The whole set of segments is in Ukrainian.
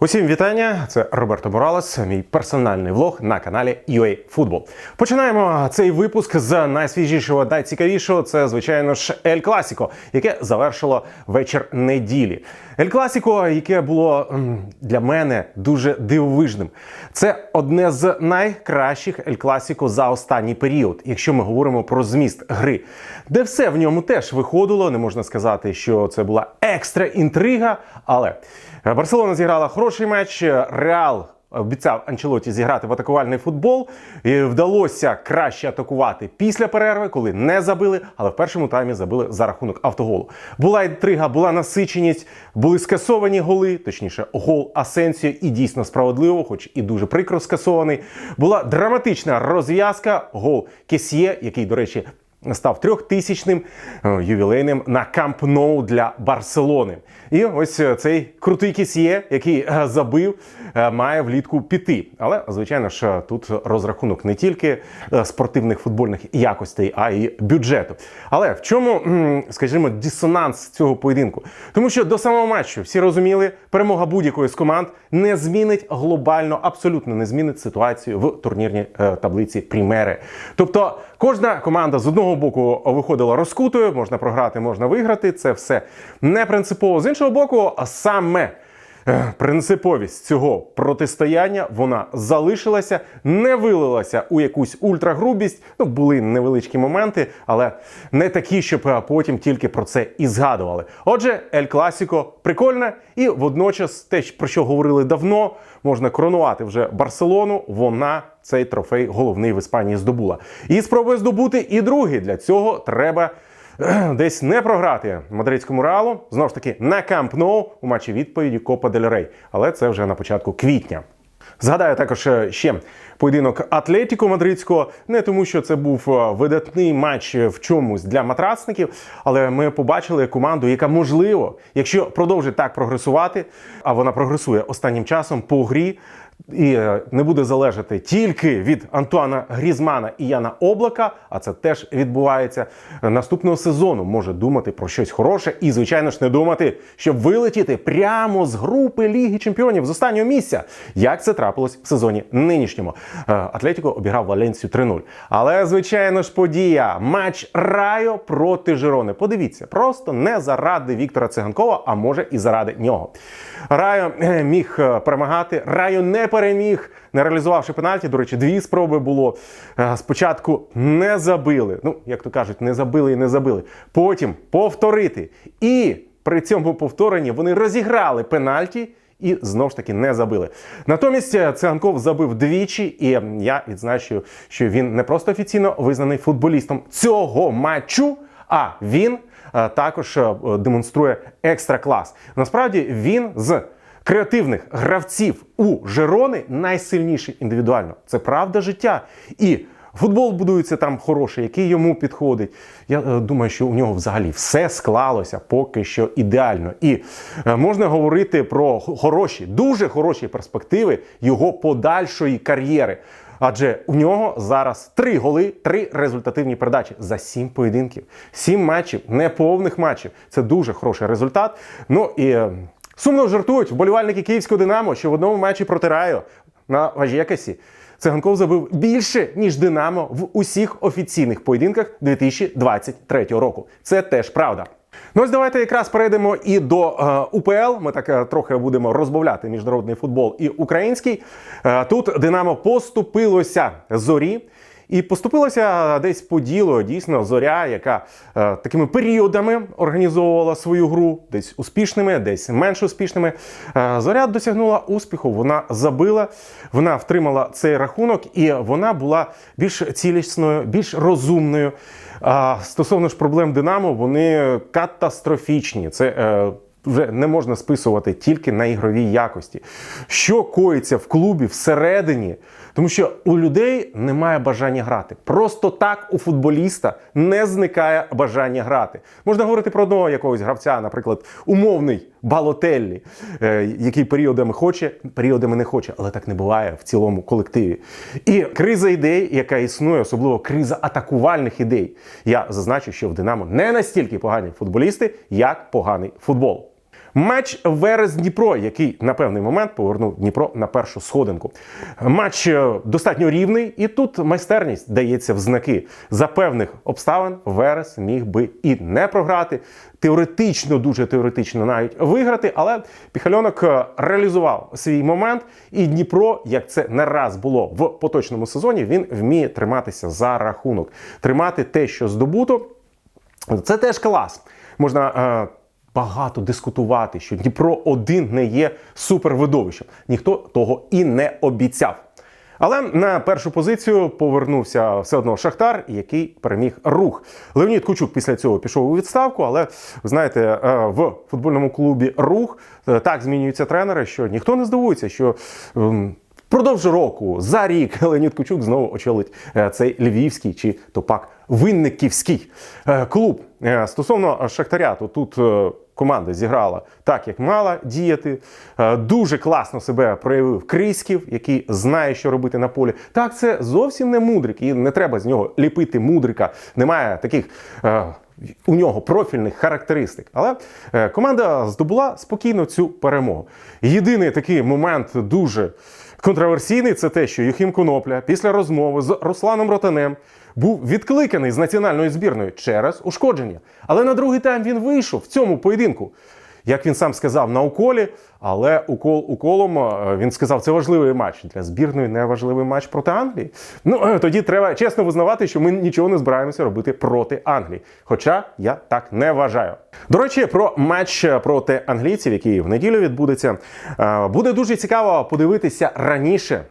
Усім вітання! Це Роберто Моралес, мій персональний влог на каналі UA Football. Починаємо цей випуск з найсвіжішого, найцікавішого. Це звичайно ж Ель Класіко, яке завершило вечір неділі. Ель Класіко, яке було для мене дуже дивовижним. Це одне з найкращих Ель Класіко за останній період, якщо ми говоримо про зміст гри, де все в ньому теж виходило. Не можна сказати, що це була екстра інтрига, але Барселона зіграла хороший матч. Реал обіцяв Анчелоті зіграти в атакувальний футбол. І вдалося краще атакувати після перерви, коли не забили, але в першому таймі забили за рахунок автоголу. Була інтрига, була насиченість, були скасовані голи, точніше, гол Асенсіо, і дійсно справедливо, хоч і дуже прикро скасований. Була драматична розв'язка, гол Кесьє, який, до речі, став трьохтисячним е, ювілейним на Камп Ноу для Барселони. І ось е, цей крутий кісьє, який е, забив, має влітку піти. Але звичайно ж тут розрахунок не тільки спортивних футбольних якостей, а й бюджету. Але в чому, скажімо, дисонанс цього поєдинку? Тому що до самого матчу всі розуміли, перемога будь-якої з команд не змінить глобально, абсолютно не змінить ситуацію в турнірній таблиці Прімери. Тобто кожна команда з одного боку виходила розкутою, можна програти, можна виграти. Це все не принципово. З іншого боку, саме е, принциповість цього протистояння вона залишилася, не вилилася у якусь ультрагрубість. Ну, були невеличкі моменти, але не такі, щоб е, потім тільки про це і згадували. Отже, Ель Класіко прикольне, і водночас те, про що говорили давно, можна коронувати вже Барселону. Вона цей трофей головний в Іспанії здобула. І спробує здобути і другий. Для цього треба е, десь не програти мадридському реалу. Знову ж таки, на Камп Ноу у матчі відповіді Копа Дель Рей. Але це вже на початку квітня. Згадаю також е, ще поєдинок Атлетіко Мадридського, не тому, що це був е, видатний матч в чомусь для матрацників, але ми побачили команду, яка можливо, якщо продовжить так прогресувати, а вона прогресує останнім часом по грі. І е, не буде залежати тільки від Антуана Грізмана і Яна Облака, а це теж відбувається наступного сезону. Може думати про щось хороше і, звичайно ж, не думати, щоб вилетіти прямо з групи Ліги Чемпіонів з останнього місця, як це трапилось в сезоні нинішньому. Е, Атлетіко обіграв Валенцію 3-0. Але, звичайно ж, подія матч Райо проти Жирони. Подивіться, просто не заради Віктора Циганкова, а може і заради нього. Райо е, міг перемагати. Райо не переміг, не реалізувавши пенальті. До речі, дві спроби було. Е, Спочатку не забили. Ну, як то кажуть, не забили і не забили. Потім повторити. І при цьому повторенні вони розіграли пенальті. І знову ж таки не забили. Натомість е, Циганков забив двічі, і я відзначую, що він не просто офіційно визнаний футболістом цього матчу, а він е, також демонструє екстра клас. Насправді він з креативних гравців у Жерони найсильніший індивідуально. Це правда життя. І Футбол будується там хороший, який йому підходить. Я е, думаю, що у нього взагалі все склалося поки що ідеально. І е, можна говорити про хороші, дуже хороші перспективи його подальшої кар'єри. Адже у нього зараз три голи, три результативні передачі за сім поєдинків, сім матчів, неповних матчів. Це дуже хороший результат. Ну і е, сумно жартують вболівальники київського Динамо, що в одному матчі проти Раю на Важєкасі Циганков забив більше, ніж Динамо в усіх офіційних поєдинках 2023 року. Це теж правда. Ну ось давайте якраз перейдемо і до е, УПЛ. Ми так е, трохи будемо розбавляти міжнародний футбол і український. Е, тут Динамо поступилося зорі. І поступилося десь по ділу дійсно зоря, яка е, такими періодами організовувала свою гру, десь успішними, десь менш успішними. Е, зоря досягнула успіху. Вона забила, вона втримала цей рахунок, і вона була більш цілісною, більш розумною. А стосовно ж проблем Динамо, вони катастрофічні. Це е, вже не можна списувати тільки на ігровій якості. Що коїться в клубі всередині, тому що у людей немає бажання грати. Просто так у футболіста не зникає бажання грати. Можна говорити про одного якогось гравця, наприклад, умовний Балотеллі, е, який періодами хоче, періодами не хоче, але так не буває в цілому колективі. І криза ідей, яка існує, особливо криза атакувальних ідей. Я зазначу, що в Динамо не настільки погані футболісти, як поганий футбол. Матч Верес Дніпро, який на певний момент повернув Дніпро на першу сходинку. Матч е, достатньо рівний, і тут майстерність дається в знаки. За певних обставин Верес міг би і не програти. Теоретично, дуже теоретично навіть виграти, але Піхальонок е, реалізував свій момент, і Дніпро, як це не раз було в поточному сезоні, він вміє триматися за рахунок, тримати те, що здобуто. Це теж клас. Можна е, багато дискутувати, що Дніпро один не є супервидовищем. Ніхто того і не обіцяв. Але на першу позицію повернувся все одно Шахтар, який переміг рух. Леонід Кучук після цього пішов у відставку. Але знаєте, е, в футбольному клубі рух е, так змінюються тренери, що ніхто не здивується, що. ем, Впродовж року за рік Леонід Кучук знову очолить е, цей львівський чи то пак винниківський клуб. Стосовно Шахтаря, то тут команда зіграла так, як мала діяти. Е, Дуже класно себе проявив Криськів, який знає, що робити на полі. Так, це зовсім не мудрик, і не треба з нього ліпити мудрика. Немає таких. е, у нього профільних характеристик, але е, команда здобула спокійно цю перемогу. Єдиний такий момент дуже контроверсійний це те, що Юхім Конопля після розмови з Русланом Ротанем був відкликаний з національної збірної через ушкодження. Але на другий тайм він вийшов в цьому поєдинку. Як він сам сказав на уколі, але укол уколом е, він сказав, це важливий матч для збірної, не важливий матч проти Англії. Ну е, тоді треба чесно визнавати, що ми нічого не збираємося робити проти Англії. Хоча я так не вважаю. До речі, про матч проти англійців, який в неділю відбудеться, е, буде дуже цікаво подивитися раніше.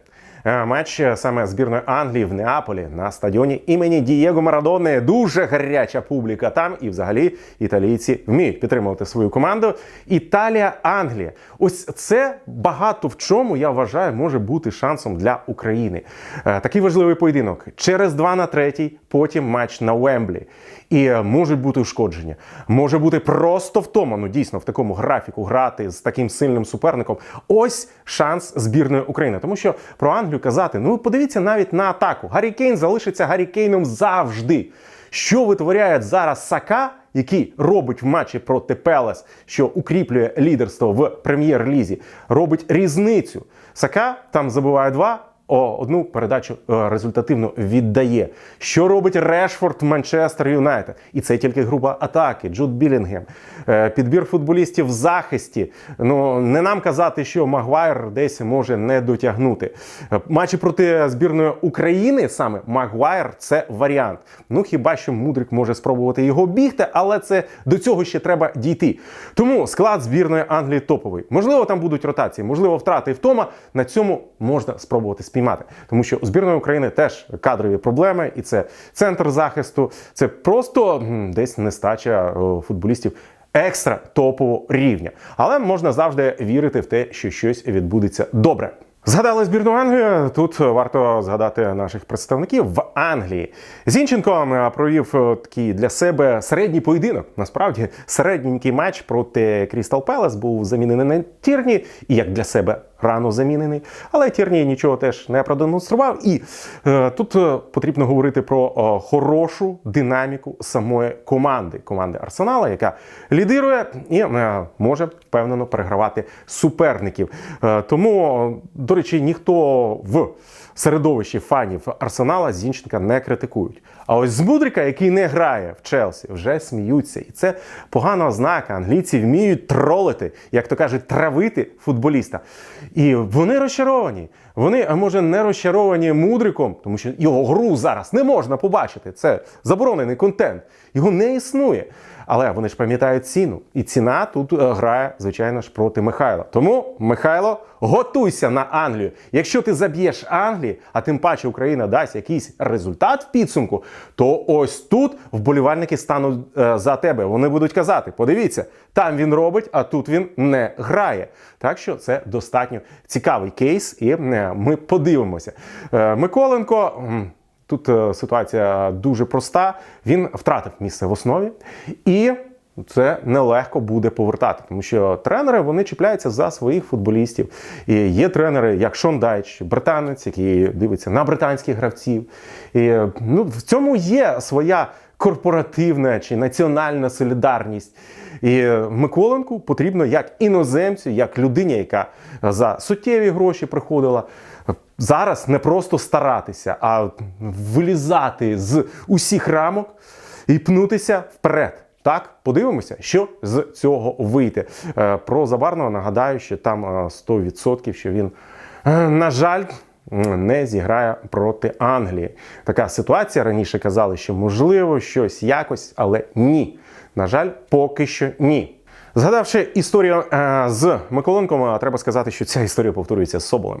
Матч е, саме збірної Англії в Неаполі на стадіоні імені Дієго Марадони. Дуже гаряча публіка там, і взагалі італійці вміють підтримувати свою команду. Італія, Англія. Ось це багато в чому я вважаю може бути шансом для України. Е, Такий важливий поєдинок через 2 на 3, потім матч на Уемблі. І е, можуть бути ушкодження, може бути просто втома. Ну дійсно в такому графіку грати з таким сильним суперником. Ось шанс збірної України. Тому що про Англію казати, ну подивіться навіть на атаку. Гаррі Кейн залишиться Гаррі Кейном завжди. Що витворяє зараз Сака, який робить в матчі проти Пелес, що укріплює лідерство в прем'єр-лізі, робить різницю. Сака там забиває два. Одну передачу е, результативно віддає. Що робить Решфорд Манчестер Юнайтед? І це тільки група атаки. Джуд Білінгем, е, підбір футболістів в захисті. Ну не нам казати, що Магуайр десь може не дотягнути. Е, Матчі проти збірної України саме Магуайр це варіант. Ну хіба що Мудрик може спробувати його бігти, але це до цього ще треба дійти. Тому склад збірної Англії топовий. Можливо, там будуть ротації, можливо, втрати втома. На цьому можна спробувати спіймати. Тому що у збірної України теж кадрові проблеми, і це центр захисту, це просто десь нестача е, футболістів. Екстра топового рівня, але можна завжди вірити в те, що щось відбудеться добре. Згадали збірну Англію. Тут варто згадати наших представників в Англії. Зінченко е, провів е, такий для себе середній поєдинок. Насправді середненький матч проти Крістал Пелес був замінений на Тірні, і як для себе рано замінений. Але Тірні нічого теж не продемонстрував. І е, тут е, потрібно говорити про е, хорошу динаміку самої команди, команди Арсенала, яка лідирує і е, може впевнено перегравати суперників. Е, тому, до речі, ніхто в середовищі фанів Арсенала Зінченка не критикують. А ось з Мудрика, який не грає в Челсі, вже сміються. І це погана ознака. Англійці вміють тролити, як то кажуть, травити футболіста. І вони розчаровані. Вони, а може, не розчаровані мудриком, тому що його гру зараз не можна побачити. Це заборонений контент. Його не існує. Але вони ж пам'ятають ціну. І ціна тут е, грає, звичайно ж, проти Михайла. Тому, Михайло, готуйся на Англію. Якщо ти заб'єш Англії, а тим паче Україна дасть якийсь результат в підсумку, то ось тут вболівальники стануть е, за тебе. Вони будуть казати: подивіться, там він робить, а тут він не грає. Так що це достатньо цікавий кейс, і е, ми подивимося. Миколенко. Тут е, ситуація дуже проста. Він втратив місце в основі і це нелегко буде повертати, тому що тренери вони чіпляються за своїх футболістів. І є тренери, як Шон Дайч, британець, який дивиться на британських гравців. І ну, в цьому є своя корпоративна чи національна солідарність. І Миколенку потрібно як іноземцю, як людині, яка за суттєві гроші приходила. Зараз не просто старатися, а вилізати з усіх рамок і пнутися вперед. Так, подивимося, що з цього вийде. Е, Про Забарного нагадаю, що там е, 100%, що він, е, на жаль, не зіграє проти Англії. Така ситуація раніше казали, що можливо щось якось, але ні. На жаль, поки що ні. Згадавши історію е, з Миколенком, е, треба сказати, що ця історія повторюється з Соболем.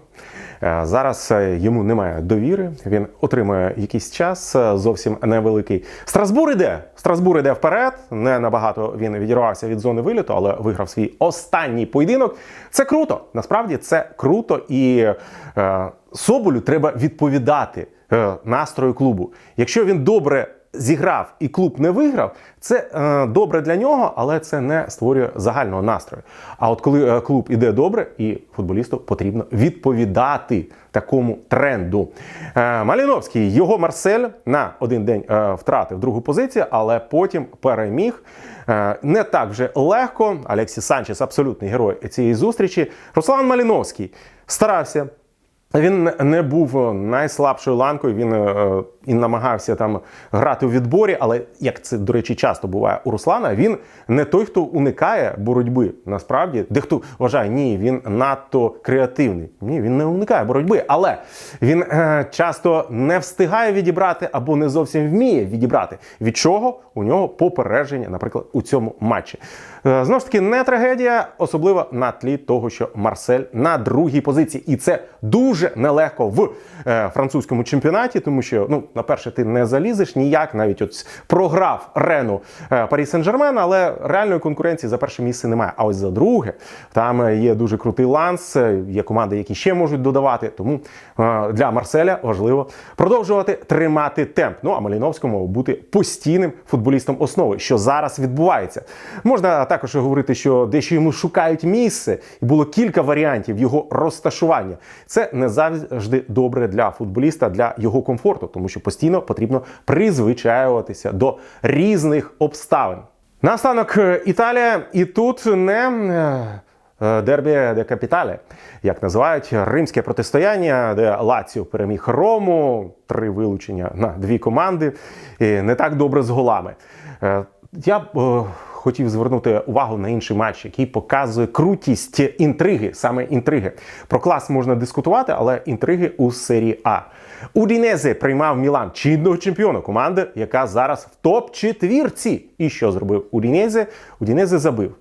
Е, зараз йому немає довіри, він отримує якийсь час, зовсім невеликий. Страсбур іде. Страсбур іде вперед. Не набагато він відірвався від зони виліту, але виграв свій останній поєдинок. Це круто. Насправді це круто, і Соболю треба відповідати е, настрою клубу. Якщо він добре зіграв і клуб не виграв, це е, добре для нього, але це не створює загального настрою. А от коли е, клуб іде добре, і футболісту потрібно відповідати такому тренду. Е, Маліновський його Марсель на один день е, втратив другу позицію, але потім переміг. Е, Не так вже легко. Алексій Санчес абсолютний герой цієї зустрічі. Руслан Маліновський старався. Він не був найслабшою ланкою. Він е, і намагався там грати у відборі, але як це, до речі, часто буває у Руслана, він не той, хто уникає боротьби. Насправді, дехто вважає, ні, він надто креативний. Ні, він не уникає боротьби, але він е, часто не встигає відібрати або не зовсім вміє відібрати. Від чого у нього попередження, наприклад, у цьому матчі. Е, знову ж таки, не трагедія, особливо на тлі того, що Марсель на другій позиції, і це дуже нелегко в е, французькому чемпіонаті, тому що ну, на перше, ти не залізеш ніяк, навіть от програв Рену е, Парі Сен-Жермен, але реальної конкуренції за перше місце немає. А ось за друге там е, є дуже крутий ланс, е, є команди, які ще можуть додавати. Тому е, для Марселя важливо продовжувати тримати темп. Ну а Маліновському бути постійним футболістом основи, що зараз відбувається. Можна також говорити, що дещо йому шукають місце, і було кілька варіантів його розташування. Це не завжди добре для футболіста, для його комфорту, тому що постійно потрібно призвичаюватися до різних обставин. Наостанок е, Італія, і тут не. е, е, Дербі де Капітале, як називають римське протистояння, де Лаціо переміг Рому, три вилучення на дві команди, і не так добре з голами. Я хотів звернути увагу на інший матч, який показує крутість інтриги, саме інтриги. Про клас можна дискутувати, але інтриги у серії А. Удінезе приймав Мілан чинного чемпіона команди, яка зараз в топ-четвірці. І що зробив Удінезе? Удінезе забив.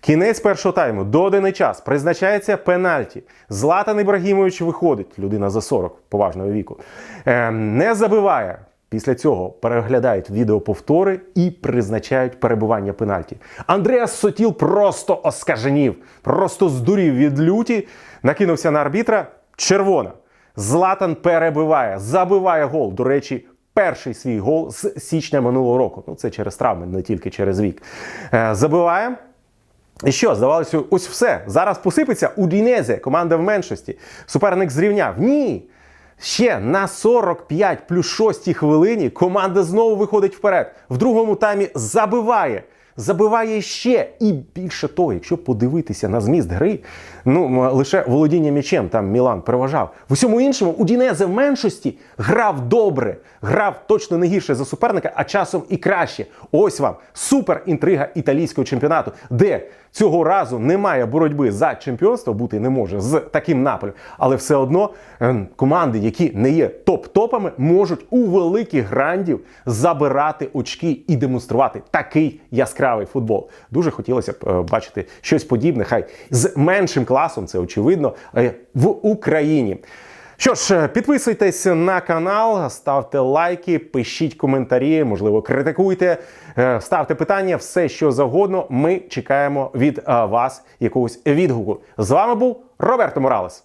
Кінець першого тайму, доданий час, призначається пенальті. Златан Ібрагімович виходить, людина за 40 поважного віку. Е, не забиває. Після цього переглядають відеоповтори і призначають перебування пенальті. Андреас Сотіл просто оскаженів, просто здурів від люті, накинувся на арбітра. Червона. Златан перебиває, забиває гол. До речі, перший свій гол з січня минулого року. Ну це через травми, не тільки через вік. Е, забиває. І що, здавалося, ось все. Зараз посипеться Удінезе, команда в меншості. Суперник зрівняв. Ні. Ще на 45 плюс 6 хвилині команда знову виходить вперед. В другому таймі забиває. Забиває ще. І більше того, якщо подивитися на зміст гри, ну лише володіння м'ячем там Мілан переважав. В усьому іншому Удінезе в меншості грав добре, грав точно не гірше за суперника, а часом і краще. Ось вам супер інтрига італійського чемпіонату, де цього разу немає боротьби за чемпіонство, бути не може з таким наполем. Але все одно ем, команди, які не є топ-топами, можуть у великих грандів забирати очки і демонструвати такий яскравий футбол. Дуже хотілося б е, бачити щось подібне, хай з меншим класом, це очевидно, е, в Україні. Що ж, е, підписуйтесь на канал, ставте лайки, пишіть коментарі, можливо, критикуйте, ставте питання, все що завгодно. Ми чекаємо від вас якогось відгуку. З вами був Роберто Моралес.